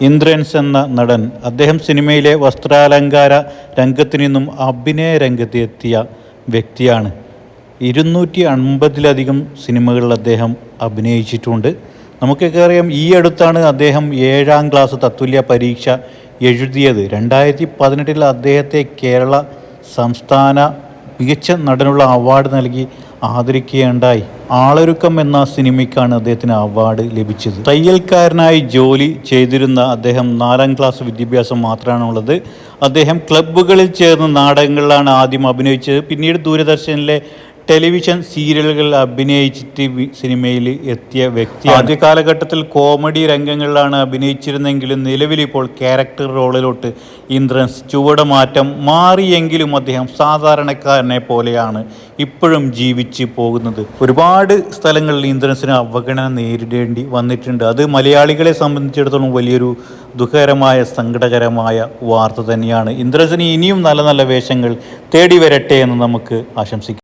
ഇന്ദ്രൻസ് എന്ന നടൻ. അദ്ദേഹം സിനിമയിലെ വസ്ത്രാലങ്കാര രംഗത്തു നിന്നും അഭിനയ രംഗത്ത് എത്തിയ വ്യക്തിയാണ്. ഇരുന്നൂറ്റി അൻപതിലധികം സിനിമകളിൽ അദ്ദേഹം അഭിനയിച്ചിട്ടുണ്ട്. നമുക്കൊക്കെ അറിയാം ഈ അടുത്താണ് അദ്ദേഹം ഏഴാം ക്ലാസ് തത്തുല്യ പരീക്ഷ എഴുതിയത്. രണ്ടായിരത്തി പതിനെട്ടിൽ അദ്ദേഹത്തെ കേരള സംസ്ഥാന മികച്ച നടനുള്ള അവാർഡ് നൽകി ആദരിക്കുകയുണ്ടായി. ആളൊരുക്കം എന്ന സിനിമയ്ക്കാണ് അദ്ദേഹത്തിന് അവാർഡ് ലഭിച്ചത്. തയ്യൽക്കാരനായി ജോലി ചെയ്തിരുന്ന അദ്ദേഹം നാലാം ക്ലാസ് വിദ്യാഭ്യാസം മാത്രമാണുള്ളത്. അദ്ദേഹം ക്ലബ്ബുകളിൽ ചേർന്ന് നാടകങ്ങളിലാണ് ആദ്യം അഭിനയിച്ചത്. പിന്നീട് ദൂരദർശനിലെ ടെലിവിഷൻ സീരിയലുകളിൽ അഭിനയിച്ചിട്ട് സിനിമയിൽ എത്തിയ വ്യക്തി ആദ്യ കാലഘട്ടത്തിൽ കോമഡി രംഗങ്ങളിലാണ് അഭിനയിച്ചിരുന്നെങ്കിലും നിലവിലിപ്പോൾ ക്യാരക്ടർ റോളിലോട്ട് ഇന്ദ്രൻസ് ചുവട് മാറ്റം മാറിയെങ്കിലും അദ്ദേഹം സാധാരണക്കാരനെ പോലെയാണ് ഇപ്പോഴും ജീവിച്ച് പോകുന്നത്. ഒരുപാട് സ്ഥലങ്ങളിൽ ഇന്ദ്രൻസിന് അവഗണന നേരിടേണ്ടി വന്നിട്ടുണ്ട്. അത് മലയാളികളെ സംബന്ധിച്ചിടത്തോളം വലിയൊരു ദുഃഖകരമായ സങ്കടകരമായ വാർത്ത തന്നെയാണ്. ഇന്ദ്രൻസിന് ഇനിയും നല്ല നല്ല വേഷങ്ങൾ തേടി വരട്ടെ എന്ന് നമുക്ക് ആശംസിക്കാം.